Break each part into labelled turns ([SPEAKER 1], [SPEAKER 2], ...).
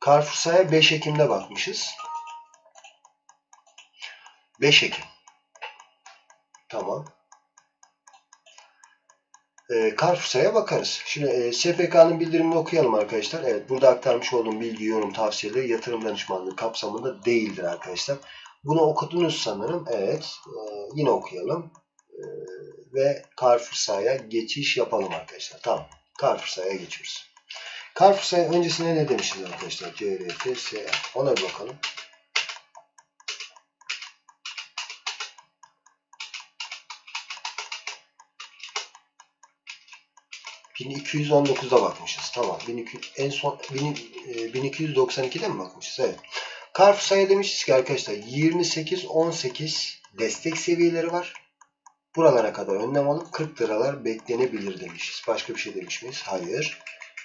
[SPEAKER 1] Karfusa'ya 5 Ekim'de bakmışız. 5 Ekim. Tamam. E, ee, Carrefour'a bakarız. Şimdi e, SPK'nın bildirimini okuyalım arkadaşlar. Evet burada aktarmış olduğum bilgi, yorum, tavsiyeleri yatırım danışmanlığı kapsamında değildir arkadaşlar. Bunu okudunuz sanırım. Evet. E, yine okuyalım. E, ve Karfusaya geçiş yapalım arkadaşlar. Tamam. Karfusaya geçiyoruz. Karpuzsa öncesinde ne demişiz arkadaşlar? CRT, SA. Ona bir bakalım. ...1219'da bakmışız. Tamam. 1200, en son... 1292'de e, mi bakmışız? Evet. Carrefour'a demişiz ki arkadaşlar 28, 18 destek seviyeleri var. Buralara kadar önlem alıp 40 liralar beklenebilir demişiz. Başka bir şey demiş miyiz? Hayır.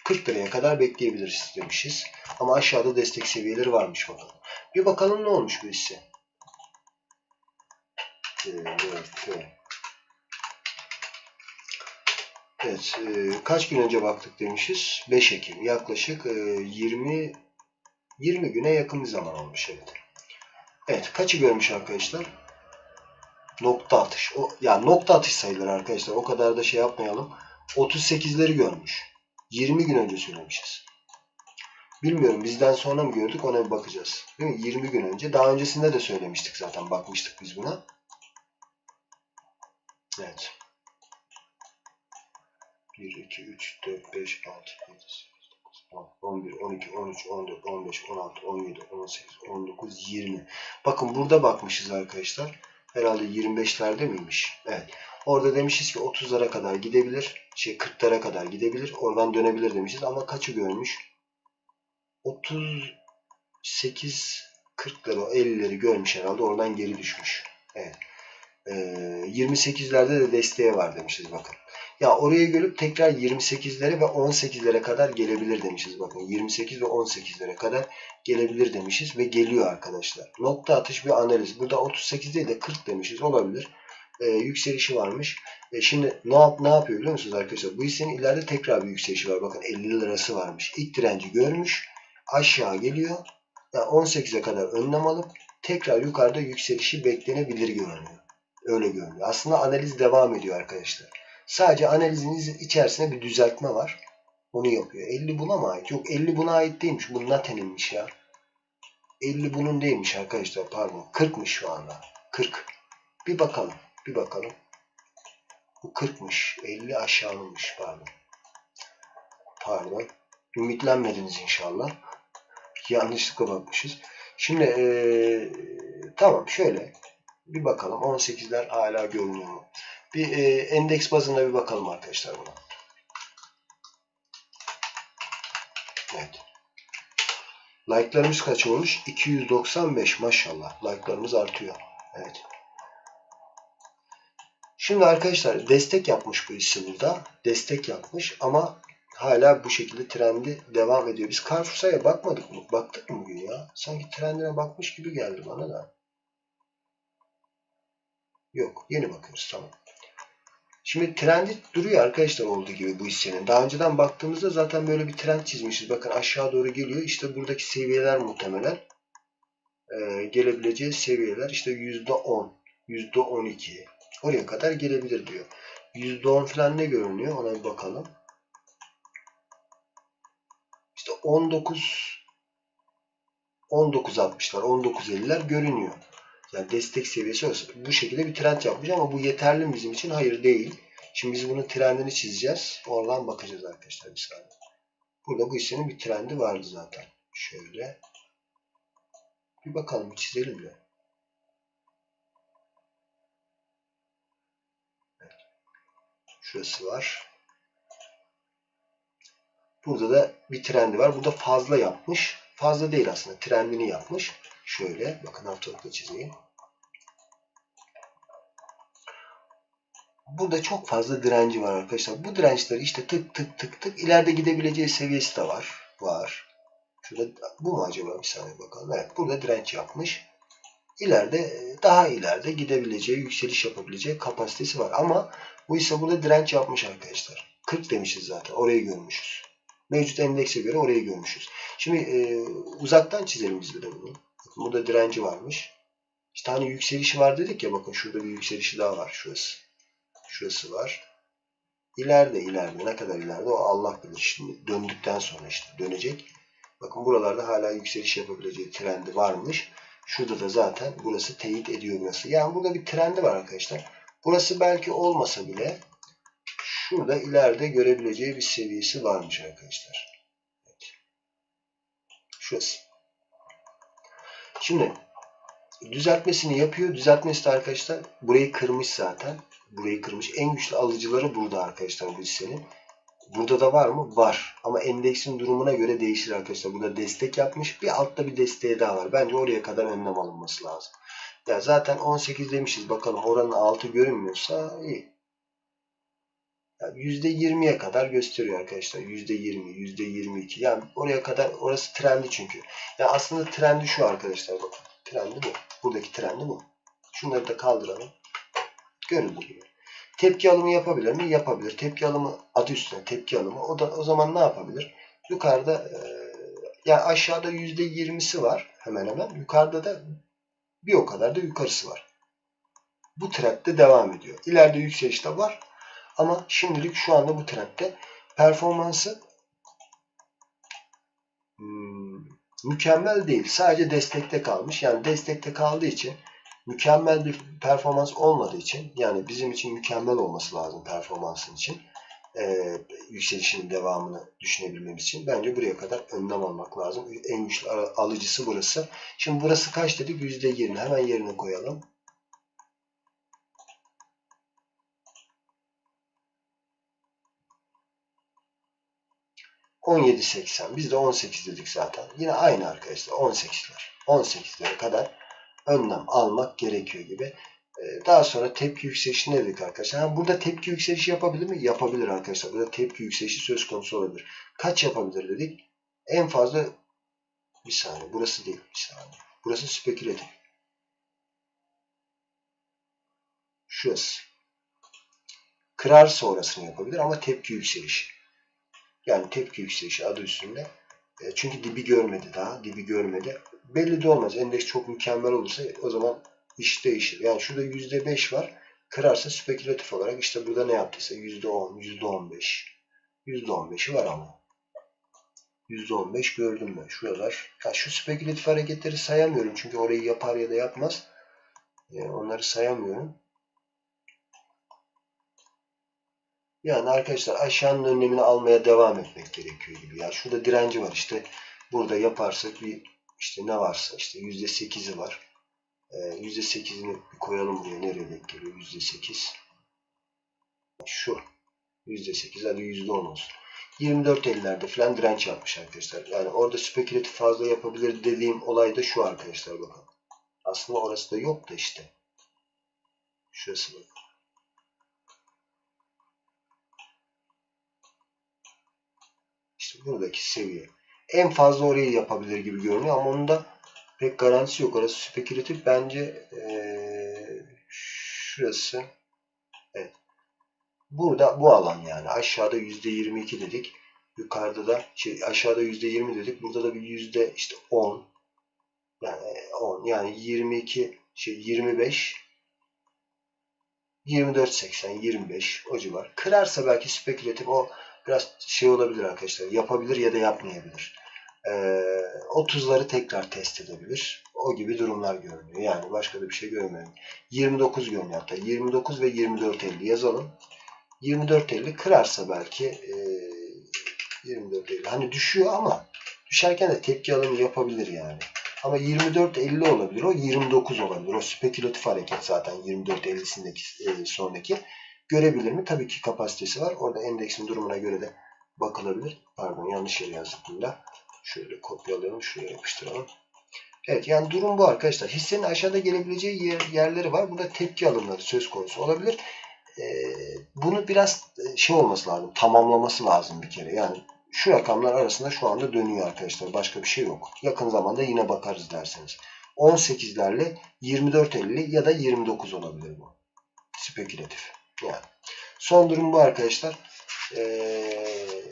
[SPEAKER 1] 40 liraya kadar bekleyebiliriz demişiz. Ama aşağıda destek seviyeleri varmış bakalım. Bir bakalım ne olmuş bu hisse. Ee, evet, e, kaç gün önce baktık demişiz? 5 Ekim. Yaklaşık 20 e, 20 güne yakın bir zaman olmuş evet. Evet, kaçı görmüş arkadaşlar? Nokta atış. O, ya nokta atış sayılır arkadaşlar. O kadar da şey yapmayalım. 38'leri görmüş. 20 gün önce söylemişiz. Bilmiyorum bizden sonra mı gördük ona bir bakacağız. Değil mi? 20 gün önce. Daha öncesinde de söylemiştik zaten bakmıştık biz buna. Evet. 1, 2, 3, 4, 5, 6, 7, 8, 10, 11, 12, 13, 14, 15, 16, 17, 18, 19, 20. Bakın burada bakmışız arkadaşlar. Herhalde 25'lerde miymiş? Evet. Orada demişiz ki 30'lara kadar gidebilir şey 40'lara kadar gidebilir. Oradan dönebilir demişiz ama kaçı görmüş? 38 40'ları 50'leri görmüş herhalde oradan geri düşmüş. Evet. Ee, 28'lerde de desteği var demişiz bakın. Ya oraya gelip tekrar 28'lere ve 18'lere kadar gelebilir demişiz bakın. 28 ve 18'lere kadar gelebilir demişiz ve geliyor arkadaşlar. Nokta atış bir analiz. Burada 38 değil de 40 demişiz olabilir e, yükselişi varmış. E, şimdi ne, yap, ne yapıyor biliyor musunuz arkadaşlar? Bu hissenin ileride tekrar bir yükselişi var. Bakın 50 lirası varmış. İlk direnci görmüş. Aşağı geliyor. Yani 18'e kadar önlem alıp tekrar yukarıda yükselişi beklenebilir görünüyor. Öyle görünüyor. Aslında analiz devam ediyor arkadaşlar. Sadece analiziniz içerisinde bir düzeltme var. Onu yapıyor. 50 buna mı ait? Yok 50 buna ait değilmiş. Bu Naten'inmiş ya. 50 bunun değilmiş arkadaşlar pardon. 40'mış şu anda. 40. Bir bakalım. Bir bakalım. Bu 40'mış. 50 aşağılıymış pardon. Pardon. Ümitlenmediniz inşallah. Yanlışlıkla bakmışız. Şimdi ee, tamam şöyle bir bakalım 18'ler hala görünüyor mu? Bir e, endeks bazında bir bakalım arkadaşlar buna. Evet. Like'larımız kaç olmuş? 295 maşallah. Like'larımız artıyor. Evet. Şimdi arkadaşlar destek yapmış bu hissi burada. Destek yapmış ama hala bu şekilde trendi devam ediyor. Biz Carrefour'a bakmadık mı? Baktık mı bugün ya? Sanki trendine bakmış gibi geldi bana da. Yok. Yeni bakıyoruz. Tamam. Şimdi trendi duruyor arkadaşlar olduğu gibi bu hissenin. Daha önceden baktığımızda zaten böyle bir trend çizmişiz. Bakın aşağı doğru geliyor. İşte buradaki seviyeler muhtemelen e, gelebileceği seviyeler. işte %10, %12, Oraya kadar gelebilir diyor. %10 falan ne görünüyor? Ona bir bakalım. İşte 19 19.60'lar, 19.50'ler görünüyor. Yani destek seviyesi orası. Bu şekilde bir trend yapmış ama bu yeterli mi bizim için? Hayır değil. Şimdi biz bunun trendini çizeceğiz. Oradan bakacağız arkadaşlar bir saniye. Burada bu hissenin bir trendi vardı zaten. Şöyle. Bir bakalım bir çizelim de. Şurası var. Burada da bir trendi var. Burada fazla yapmış. Fazla değil aslında. Trendini yapmış. Şöyle bakın haftalıkla çizeyim. Burada çok fazla direnci var arkadaşlar. Bu dirençleri işte tık tık tık tık ileride gidebileceği seviyesi de var. Var. Şurada bu mu acaba? Bir saniye bakalım. Evet burada direnç yapmış ileride e, daha ileride gidebileceği, yükseliş yapabileceği kapasitesi var. Ama bu ise burada direnç yapmış arkadaşlar. 40 demişiz zaten. Orayı görmüşüz. Mevcut endekse göre orayı görmüşüz. Şimdi e, uzaktan çizelim biz de bunu. Bakın burada direnci varmış. İşte hani yükselişi var dedik ya bakın şurada bir yükselişi daha var. Şurası. Şurası var. İleride ileride ne kadar ileride o Allah bilir. Şimdi döndükten sonra işte dönecek. Bakın buralarda hala yükseliş yapabileceği trendi varmış. Şurada da zaten burası teyit ediyor burası. Yani burada bir trendi var arkadaşlar. Burası belki olmasa bile şurada ileride görebileceği bir seviyesi varmış arkadaşlar. Evet. Şurası. Şimdi düzeltmesini yapıyor. Düzeltmesi de arkadaşlar burayı kırmış zaten. Burayı kırmış. En güçlü alıcıları burada arkadaşlar bu hissenin. Burada da var mı? Var. Ama endeksin durumuna göre değişir arkadaşlar. Burada destek yapmış. Bir altta bir desteği daha var. Bence oraya kadar önlem alınması lazım. Ya zaten 18 demişiz. Bakalım oranın altı görünmüyorsa iyi. Yani %20'ye kadar gösteriyor arkadaşlar. %20, %22. Yani oraya kadar orası trendi çünkü. Ya yani aslında trendi şu arkadaşlar bakın. Trendi bu. Buradaki trendi bu. Şunları da kaldıralım. Görüldüğü gibi. Tepki alımı yapabilir mi? Yapabilir. Tepki alımı adı üstüne tepki alımı. O da o zaman ne yapabilir? Yukarıda e, yani aşağıda %20'si var hemen hemen. Yukarıda da bir o kadar da yukarısı var. Bu trendde devam ediyor. İleride de var. Ama şimdilik şu anda bu trendde performansı hmm, mükemmel değil. Sadece destekte kalmış. Yani destekte kaldığı için mükemmel bir performans olmadığı için yani bizim için mükemmel olması lazım performansın için e, yükselişinin devamını düşünebilmemiz için bence buraya kadar önlem almak lazım. En güçlü alıcısı burası. Şimdi burası kaç dedik? %20. Hemen yerine koyalım. %17.80. Biz de 18 dedik zaten. Yine aynı arkadaşlar. 18'ler. 18'lere kadar önlem almak gerekiyor gibi. Ee, daha sonra tepki yükselişi ne dedik arkadaşlar. Yani burada tepki yükselişi yapabilir mi? Yapabilir arkadaşlar. Burada tepki yükselişi söz konusu olabilir. Kaç yapabilir dedik? En fazla bir saniye. Burası değil. Bir saniye. Burası spekülatif. Şurası. Kırar sonrasını yapabilir ama tepki yükselişi. Yani tepki yükselişi adı üstünde e, çünkü dibi görmedi daha. Dibi görmedi. Belli de olmaz. Endeks çok mükemmel olursa o zaman iş değişir. Yani şurada %5 var. Kırarsa spekülatif olarak işte burada ne yaptıysa %10, %15. %15'i var ama. %15 gördüm ben. Şuralar. Ya şu spekülatif hareketleri sayamıyorum. Çünkü orayı yapar ya da yapmaz. Yani e, onları sayamıyorum. Yani arkadaşlar aşağının önlemini almaya devam etmek gerekiyor gibi. Ya yani şurada direnci var işte. Burada yaparsak bir işte ne varsa işte yüzde sekizi var. Ee, yüzde sekizini koyalım buraya. Nereye denk geliyor? Yüzde sekiz. Şu. Yüzde sekiz hadi yüzde on olsun. 24.50'lerde falan direnç yapmış arkadaşlar. Yani orada spekülatif fazla yapabilir dediğim olay da şu arkadaşlar bakın. Aslında orası da yok da işte. Şurası bakın. buradaki seviye. En fazla orayı yapabilir gibi görünüyor ama onun da pek garantisi yok. Orası spekülatif. Bence ee, şurası evet. Burada bu alan yani. Aşağıda %22 dedik. Yukarıda da şey, aşağıda %20 dedik. Burada da bir yüzde işte 10 yani 10 e, yani 22 şey 25 24.80 25 o civar. Kırarsa belki spekülatif o biraz şey olabilir arkadaşlar. Yapabilir ya da yapmayabilir. Ee, o tuzları tekrar test edebilir. O gibi durumlar görünüyor. Yani başka da bir şey görmüyorum. 29 görünüyor hatta. 29 ve 24.50 yazalım. 24.50 kırarsa belki e, 24.50 hani düşüyor ama düşerken de tepki alımı yapabilir yani. Ama 24.50 olabilir. O 29 olabilir. O spekülatif hareket zaten 24.50'sindeki e, sonraki görebilir mi? Tabii ki kapasitesi var. Orada endeksin durumuna göre de bakılabilir. Pardon yanlış yere yazdım da. Şöyle kopyalayalım. Şuraya yapıştıralım. Evet yani durum bu arkadaşlar. Hissenin aşağıda gelebileceği yer, yerleri var. Burada tepki alımları söz konusu olabilir. Ee, bunu biraz e, şey olması lazım. Tamamlaması lazım bir kere. Yani şu rakamlar arasında şu anda dönüyor arkadaşlar. Başka bir şey yok. Yakın zamanda yine bakarız derseniz. 18'lerle 24.50 ya da 29 olabilir bu. Spekülatif. Yani. Son durum bu arkadaşlar. Ee,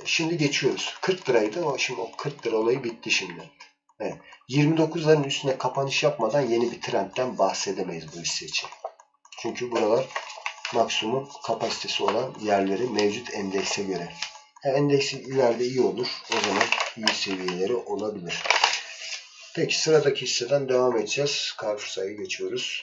[SPEAKER 1] şimdi geçiyoruz. 40 liraydı. O, şimdi o 40 lira olayı bitti şimdi. Evet. 29'ların üstüne kapanış yapmadan yeni bir trendten bahsedemeyiz bu hisse için. Çünkü buralar maksimum kapasitesi olan yerleri mevcut endekse göre. Yani endeks ileride iyi olur. O zaman iyi seviyeleri olabilir. Peki sıradaki hisseden devam edeceğiz. Carrefour sayı geçiyoruz.